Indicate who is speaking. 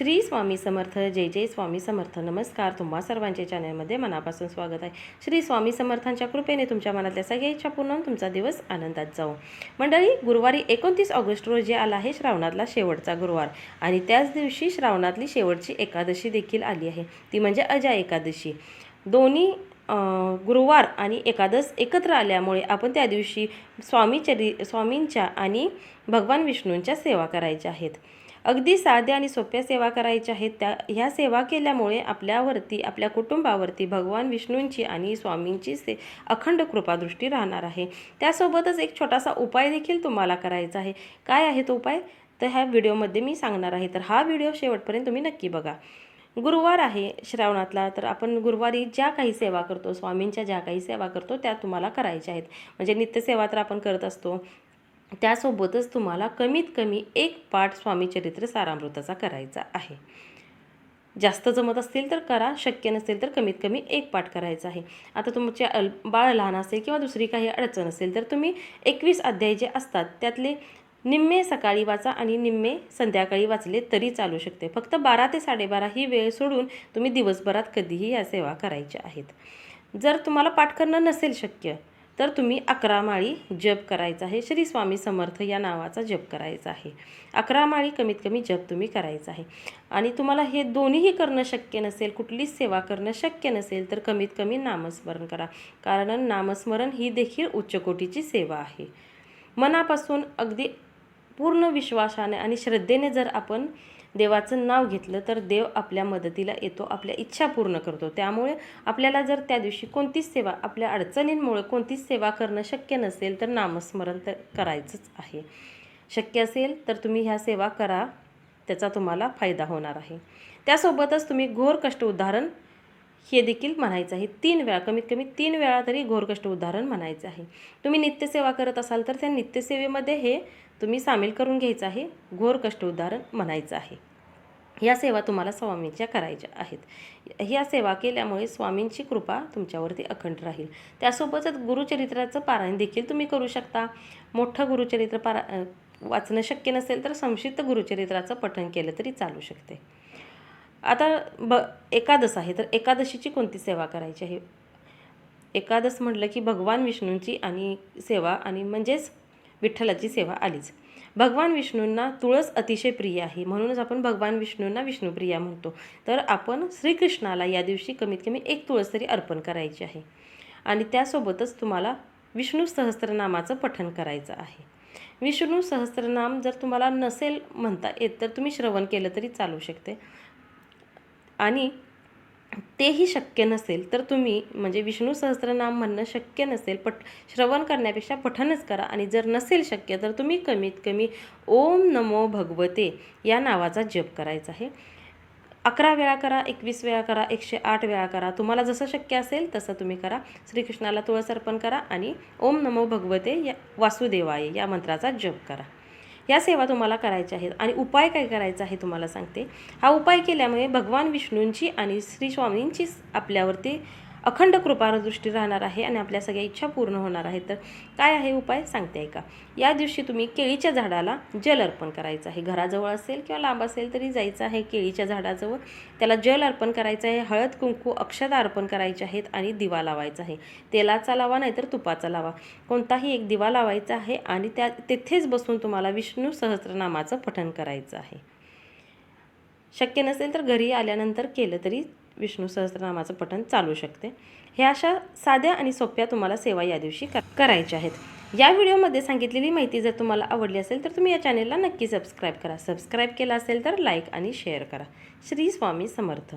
Speaker 1: श्री स्वामी समर्थ जय जय स्वामी समर्थ. नमस्कार तुम्हा सर्वांच्या चॅनलमध्ये मनापासून स्वागत आहे. श्री स्वामी समर्थांच्या कृपेने तुमच्या मनातल्या सगळ्या इच्छा पूर्ण तुमचा दिवस आनंदात जाऊ मंडळी गुरुवारी एकोणतीस ऑगस्ट रोजी आला आहे श्रावणातला शेवटचा गुरुवार आणि त्याच दिवशी श्रावणातली शेवटची एकादशी देखील आली आहे. ती म्हणजे अजा एकादशी. दोन्ही गुरुवार आणि एकादश एकत्र आल्यामुळे आपण त्या दिवशी स्वामीचरी स्वामींच्या आणि भगवान विष्णूंच्या सेवा करायच्या आहेत. अगदी साध्या आणि सोप्या सेवा करायच्या आहेत. त्या ह्या सेवा केल्यामुळे आपल्यावरती आपल्या कुटुंबावरती भगवान विष्णूंची आणि स्वामींची से अखंड कृपादृष्टी राहणार आहे. त्यासोबतच एक छोटासा उपाय देखील तुम्हाला करायचा आहे. काय आहे तो उपाय? तर ह्या व्हिडिओमध्ये मी सांगणार आहे. तर हा व्हिडिओ शेवटपर्यंत तुम्ही नक्की बघा. गुरुवार आहे श्रावणातला तर आपण गुरुवारी ज्या काही सेवा करतो स्वामींच्या ज्या काही सेवा करतो त्या तुम्हाला करायच्या आहेत. म्हणजे नित्यसेवा तर आपण करत असतो. त्यासोबतच तुम्हाला कमीत कमी एक पाठ स्वामीचरित्र सारामृताचा करायचा आहे. जास्त जमत असतील तर करा शक्य नसेल तर कमीत कमी एक पाठ करायचा आहे. आता तुमचे अल बाळ लहान असेल किंवा दुसरी काही अडचण असेल तर तुम्ही एकवीस अध्याय जे असतात त्यातले निम्मे सकाळी वाचा आणि निम्मे संध्याकाळी वाचले तरी चालू शकते. फक्त बारा ते साडेबारा ही वेळ सोडून तुम्ही दिवसभरात कधीही या सेवा करायच्या आहेत. जर तुम्हाला पाठ करणं नसेल शक्य तर तुम्ही अकरा माळी जप करायचा आहे. श्री स्वामी समर्थ या नावाचा जप करायचा आहे. अकरा माळी कमीत कमी जप तुम्ही करायचा आहे. आणि तुम्हाला हे दोन्हीही करणं शक्य नसेल कुठलीच सेवा करणं शक्य नसेल तर कमीत कमी नामस्मरण करा. कारण नामस्मरण ही देखील उच्चकोटीची सेवा आहे. मनापासून अगदी पूर्ण विश्वासाने आणि श्रद्धेने जर आपण देवाचं नाव घेतलं तर देव आपल्या मदतीला येतो आपल्या इच्छा पूर्ण करतो. त्यामुळे आपल्याला जर त्या दिवशी कोणतीच सेवा आपल्या अडचणींमुळे कोणतीच सेवा करणं शक्य नसेल तर नामस्मरण तर करायचंच आहे. शक्य असेल तर तुम्ही ह्या सेवा करा त्याचा तुम्हाला फायदा होणार आहे. त्यासोबतच तुम्ही घोर कष्ट उदाहरण हे देखील म्हणायचं आहे. तीन वेळा कमीत कमी तीन वेळा तरी घोरकष्ट उदाहरण म्हणायचं आहे. तुम्ही नित्यसेवा करत असाल तर त्या नित्यसेवेमध्ये हे तुम्ही सामील करून घ्यायचं आहे. घोर कष्ट उदाहरण म्हणायचं आहे. या सेवा तुम्हाला स्वामींच्या करायच्या आहेत. ह्या सेवा केल्यामुळे स्वामींची कृपा तुमच्यावरती अखंड राहील. त्यासोबतच गुरुचरित्राचं पारायण देखील तुम्ही करू शकता. मोठं गुरुचरित्र पारा वाचणं शक्य नसेल तर संक्षिप्त गुरुचरित्राचं पठण केलं तरी चालू शकते. आता ब एकादश आहे तर एकादशीची कोणती सेवा करायची आहे? एकादश म्हटलं की भगवान विष्णूंची आणि सेवा आणि म्हणजेच विठ्ठलाची सेवा आलीच. भगवान विष्णूंना तुळस अतिशय प्रिय आहे म्हणूनच आपण भगवान विष्णूंना विष्णुप्रिया म्हणतो. तर आपण श्रीकृष्णाला या दिवशी कमीत कमी एक तुळस तरी अर्पण करायची आहे. आणि त्यासोबतच तुम्हाला विष्णू सहस्त्रनामाचं पठण करायचं आहे. विष्णू सहस्त्रनाम जर तुम्हाला नसेल म्हणता येत तर तुम्ही श्रवण केलं तरी चालू शकते. आणि तेही शक्य नसेल तर तुम्ही म्हणजे विष्णू सहस्त्रनाम म्हणणं शक्य नसेल पट श्रवण करण्यापेक्षा पठनच करा. आणि जर नसेल शक्य तर तुम्ही कमीत कमी ओम नमो भगवते या नावाचा जप करायचा आहे. अकरा वेळा करा एकवीस वेळा करा एकशे आठ वेळा करा. तुम्हाला जसं शक्य असेल तसं तुम्ही करा. श्रीकृष्णाला तुळस अर्पण करा आणि ओम नमो भगवते या वासुदेवाय या मंत्राचा जप करा. या सेवा तुम्हाला करायच्या आहेत. आणि उपाय काय करायचा आहे तुम्हाला सांगते. हा उपाय केल्यामुळे भगवान विष्णूंची आणि श्री स्वामींची आपल्यावरती अखंड कृपादृष्टी राहणार आहे आणि आपल्या सगळ्या इच्छा पूर्ण होणार आहेत. तर काय आहे उपाय? सांगते ऐका. या दिवशी तुम्ही केळीच्या झाडाला जल अर्पण करायचं आहे. घराजवळ असेल किंवा लांब असेल तरी जायचं आहे केळीच्या झाडाजवळ. त्याला जल अर्पण करायचं आहे. हळद कुंकू अक्षदा अर्पण करायचे आहेत आणि दिवा लावायचा आहे. तेलाचा लावा नाहीतर तुपाचा लावा. कोणताही एक दिवा लावायचा आहे आणि त्या तेथेच बसून तुम्हाला विष्णू सहस्रनामाचं पठण करायचं आहे. शक्य नसेल तर घरी आल्यानंतर केलं तरी विष्णू सहस्त्रनामाचं पठण चालू शकते. हे अशा साध्या आणि सोप्या तुम्हाला सेवा या दिवशी करायच्या आहेत. या व्हिडिओमध्ये सांगितलेली माहिती जर तुम्हाला आवडली असेल तर तुम्ही या चॅनेलला नक्की सबस्क्राईब करा. सबस्क्राईब केला असेल तर लाईक आणि शेअर करा. श्री स्वामी समर्थ.